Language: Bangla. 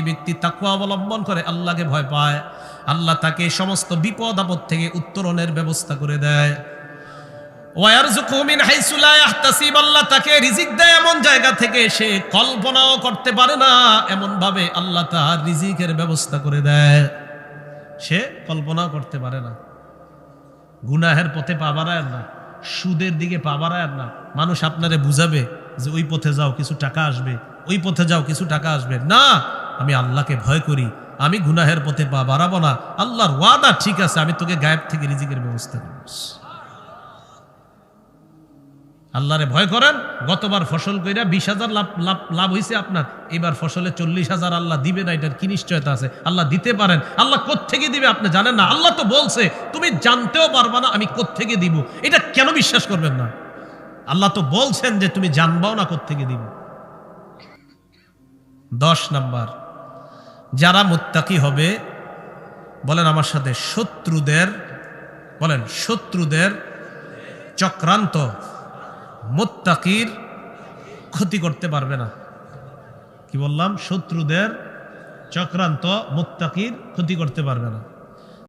যেই ব্যক্তি তাকুয়া অবলম্বন করে, আল্লাহকে ভয় পায়। আল্লাহ তাকে সমস্ত বিপদ আপদ থেকে উত্তরণের ব্যবস্থা করে দেয়। সুদের দিকে পা বাড়ায় না। মানুষ আপনারে বুঝাবে যে ওই পথে যাও, কিছু টাকা আসবে, ওই পথে যাও, কিছু টাকা আসবে। না আমি আল্লাহকে ভয় করি, আমি গুনাহের পথে পা বাড়াবো না, আল্লাহর ওয়াদা ঠিক আছে, আমি তোকে গায়েব থেকে রিজিকের ব্যবস্থা করব। আল্লাহরে ভয় করেন, গতবার ফসল কইরা বিশ হাজার লাভ লাভ লাভ হয়েছে আপনার, এবার ফসলে চল্লিশ হাজার আল্লাহ দিবে না, এটার কি নিশ্চয়তা আছে? আল্লাহ দিতে পারেন, আল্লাহ থেকে দিবে আপনি জানেন না, আল্লাহ তো বলছে, তুমি জানতেও পারবা না আমি থেকে দিব, এটা কেন বিশ্বাস করবেন না? আল্লাহ তো বলছেন যে তুমি জানবাও না থেকে দিব। দশ নাম্বার যারা মুত্তাকি হবে, বলেন আমার সাথে, শত্রুদের, বলেন, শত্রুদের চক্রান্ত মোত্তাকির ক্ষতি করতে পারবে না। কি বললাম? শত্রুদের চক্রান্ত মোত্তাকির ক্ষতি করতে পারবে না।